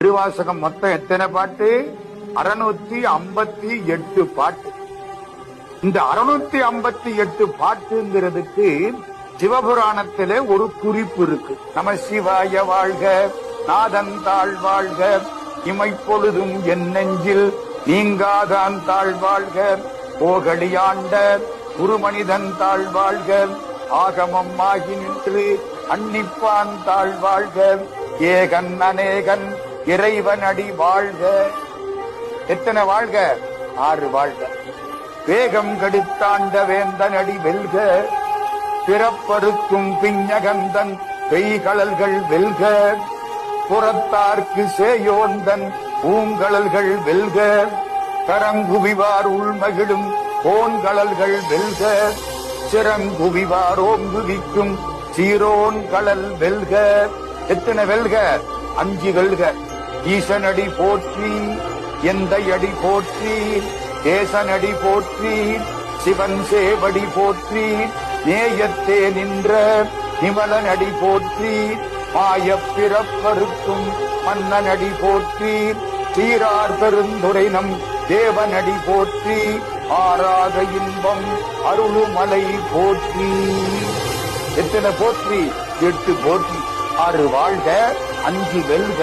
திருவாசகம் மொத்தம் எத்தனை பாட்டு? அறுநூத்தி ஐம்பத்தி எட்டு பாட்டு. இந்த அறுநூத்தி ஐம்பத்தி எட்டு பாட்டுங்கிறதுக்கு சிவபுராணத்திலே ஒரு குறிப்பு இருக்கு. நம சிவாய வாழ்க நாதன் தாழ் வாழ்க இமைப்பொழுதும் என் நெஞ்சில் நீங்காதான் தாழ் வாழ்க போகலியாண்ட குருமனிதன் தாழ் வாழ்க ஆகமம் ஆகி நின்று அன்னிப்பான் தாழ் வாழ்க ஏகன் அநேகன் இறைவன் அடி வாழ்க. எத்தனை வாழ்க? ஆறு வாழ்க. வேகம் கடித்தாண்ட வேந்தன் அடி வெல்க. பிறப்பருக்கும் பிஞ்சகந்தன் பெய்கழல்கள் வெல்க. புறத்தார்க்கு சேயோந்தன் பூங்கழல்கள் வெல்க. கரங்குவிவார் உள்மகிழும் போன்கழல்கள் வெல்க. சிறங்குவிவார் ஓங்குவிக்கும் சீரோன் கடல் வெல்க. எத்தனை வெல்க? அஞ்சு வெல்க. ஈசனடி போற்றி எந்த அடி போற்றி தேசனடி போற்றி சிவன் சேவடி போற்றி நேயத்தே நின்ற நிமலனடி போற்றி மாய பிறப்பருக்கும் மன்னனடி போற்றி சீரார் பெருந்துரை நம் தேவனடி போற்றி ஆராத இன்பம் அருளுமலை போற்றி. எத்தனை போற்றி? எட்டு போற்றி. ஆறு வாழ்க அஞ்சு வெல்க